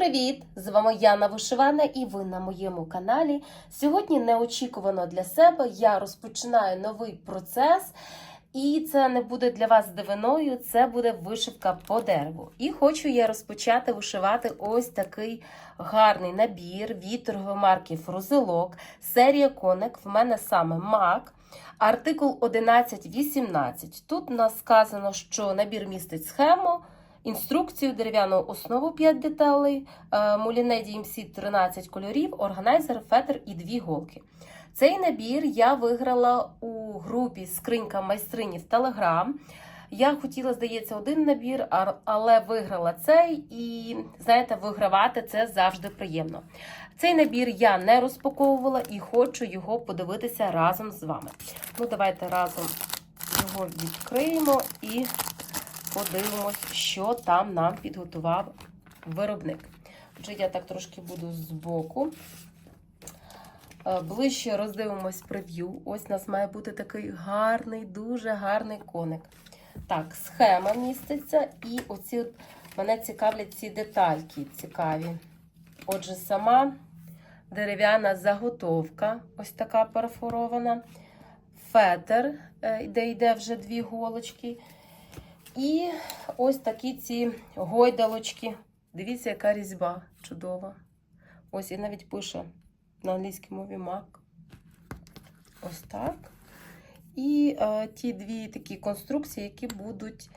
Привіт! З вами Яна Вишивана і ви на моєму каналі. Сьогодні неочікувано для себе я розпочинаю новий процес, і це не буде для вас дивиною, це буде вишивка по дереву. І хочу я розпочати вишивати ось такий гарний набір від марки Фрузелок, серія коник. В мене саме мак. Артикул 11.18. Тут у нас сказано, що набір містить схему. Інструкцію, дерев'яну основу 5 деталей, е, мулінеді DMC 13 кольорів, органайзер, фетр і дві голки. Цей набір я виграла у групі Скринька майстрині в Телеграм. Я хотіла, здається, один набір, але виграла цей, і знаєте, вигравати це завжди приємно. Цей набір я не розпаковувала і хочу його подивитися разом з вами. Ну, давайте разом його відкриємо і подивимось, що там нам підготував виробник. Отже, я так трошки буду збоку. Е, Ближче роздивимось прев'ю. Ось у нас має бути такий гарний, дуже гарний коник. Так, схема міститься, і оці от мене цікавлять ці детальки цікаві. Отже, сама дерев'яна заготовка, ось така перфорована, фетр, е, де йде вже дві голочки. І ось такі ці гойдалочки. Дивіться, яка різьба чудова. Ось і навіть пише на англійській мові мак. Ось так. І е, ті дві такі конструкції, які будуть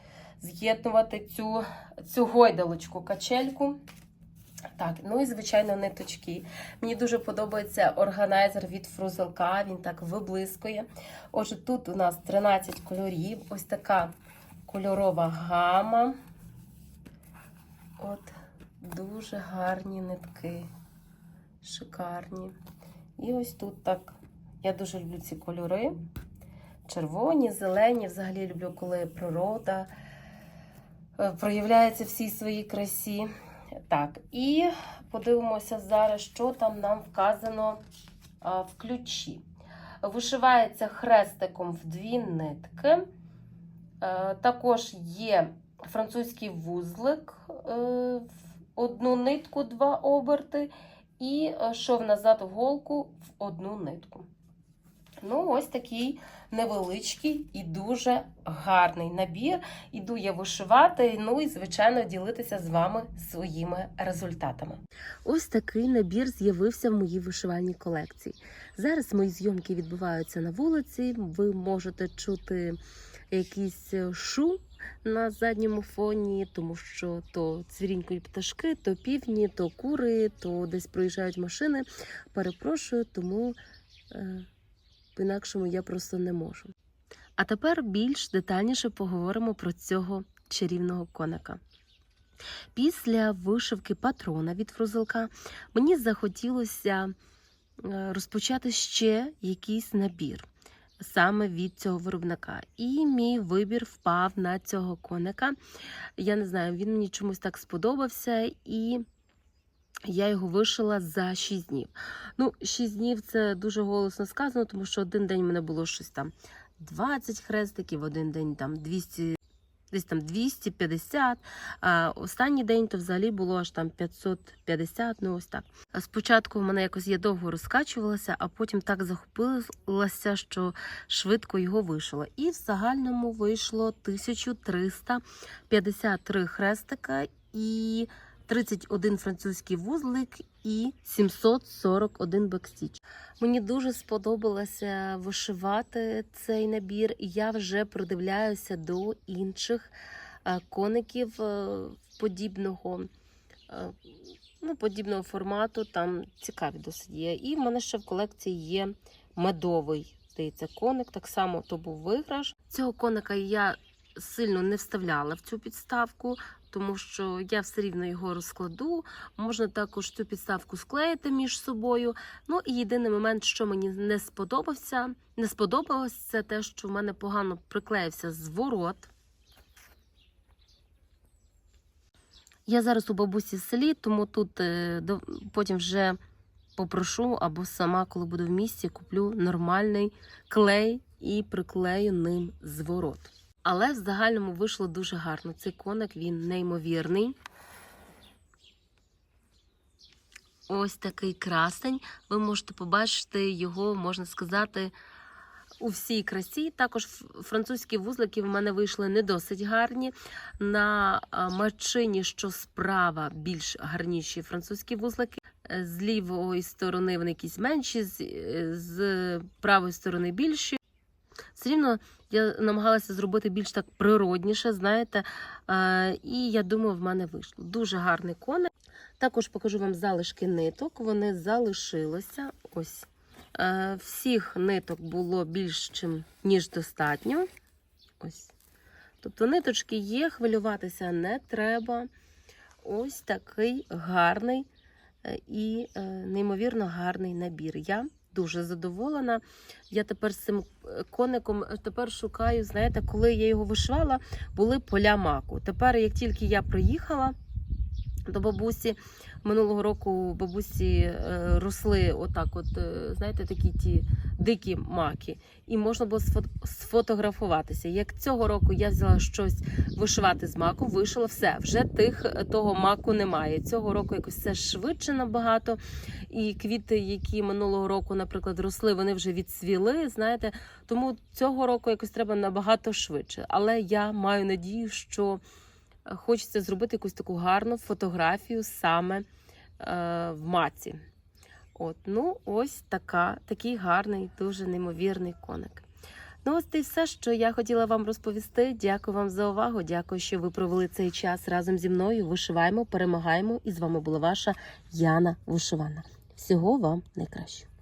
з'єднувати цю, цю гойдалочку, качельку. Так, ну і звичайно, ниточки. Мені дуже подобається органайзер від фрузелка, він так виблискує. Отже, тут у нас 13 кольорів, ось така кольорова гама. От, дуже гарні нитки, шикарні. І ось тут так. Я дуже люблю ці кольори. Червоні, зелені. Взагалі люблю, коли природа е, проявляється всій своїй красі. Так, і подивимося зараз, що там нам вказано в ключі. Вишивається хрестиком в дві нитки. Е, Також є французький вузлик е, в одну нитку, два оберти, і е, шов назад в голку в одну нитку. Ну, ось такий невеличкий і дуже гарний набір. Іду я вишивати, ну і, звичайно, ділитися з вами своїми результатами. Ось такий набір з'явився в моїй вишивальній колекції. Зараз мої зйомки відбуваються на вулиці. Ви можете чути якийсь шум на задньому фоні, тому що то цвірінькають пташки, то півні, то кури, то десь проїжджають машини. Перепрошую, тому е, по-інакшому я просто не можу. А тепер більш детальніше поговоримо про цього чарівного коника. Після вишивки патрона від фрузелка мені захотілося е, розпочати ще якийсь набір саме від цього виробника. І мій вибір впав на цього коника. Я не знаю, він мені чомусь так сподобався, і я його вишила за 6 днів. Ну, 6 днів це дуже голосно сказано, тому що один день в мене було щось там 20 хрестиків, один день там 200. Десь там 250, а останній день то взагалі було аж там 550, ну ось так. Спочатку в мене якось я довго розкачувалася, а потім так захопилася, що швидко його вишила. І в загальному вийшло 1353 хрестика і 31 французький вузлик і 741 бекстіч. Мені дуже сподобалося вишивати цей набір, і я вже придивляюся до інших е, коників е, подібного. е, Ну, подібного формату, там цікаві досить є. І в мене ще в колекції є медовий, здається, коник. Так само то був виграш. Цього коника я сильно не вставляла в цю підставку, тому що я все рівно його розкладу. Можна також цю підставку склеїти між собою. Ну і єдиний момент, що мені не сподобався, не сподобалось, це те, що в мене погано приклеївся зворот. Я зараз у бабусі в селі, тому тут е, потім вже попрошу або сама, коли буду в місті, куплю нормальний клей і приклею ним зворот. Але в загальному вийшло дуже гарно. Цей коник він неймовірний. Ось такий красень. Ви можете побачити його, можна сказати, у всій красі. Також французькі вузлики в мене вийшли не досить гарні. На мачині, що справа, більш гарніші французькі вузлики. З лівої сторони вони якісь менші, з правої сторони більші. Все рівно я намагалася зробити більш так природніше, знаєте, е, і я думаю, в мене вийшло. Дуже гарний коник. Також покажу вам залишки ниток. Вони залишилися. Ось. Е, Всіх ниток було більш ніж достатньо. Ось. Тобто ниточки є, хвилюватися не треба. Ось такий гарний е, і неймовірно гарний набір. Я дуже задоволена. Я тепер з цим е, коником е, тепер шукаю. Знаєте, коли я його вишивала, були поля маку. Тепер, як тільки я приїхала до бабусі, минулого року бабусі е, росли отак, от, знаєте, такі ті дикі маки, і можна було сфо- сфотографуватися. Як цього року я взяла щось вишивати з маку, вишила все. Вже тих того маку немає. Цього року якось все швидше набагато. І квіти, які минулого року, наприклад, росли, вони вже відсвіли. Знаєте, тому цього року якось треба набагато швидше. Але я маю надію, що е, хочеться зробити якусь таку гарну фотографію саме е, в маці. От, ну, ось така, такий гарний, дуже неймовірний коник. Ну, ось це все, що я хотіла вам розповісти. Дякую вам за увагу. Дякую, що ви провели цей час разом зі мною. Вишиваємо, перемагаємо. І з вами була ваша Яна Вишивана. Всього вам найкращого.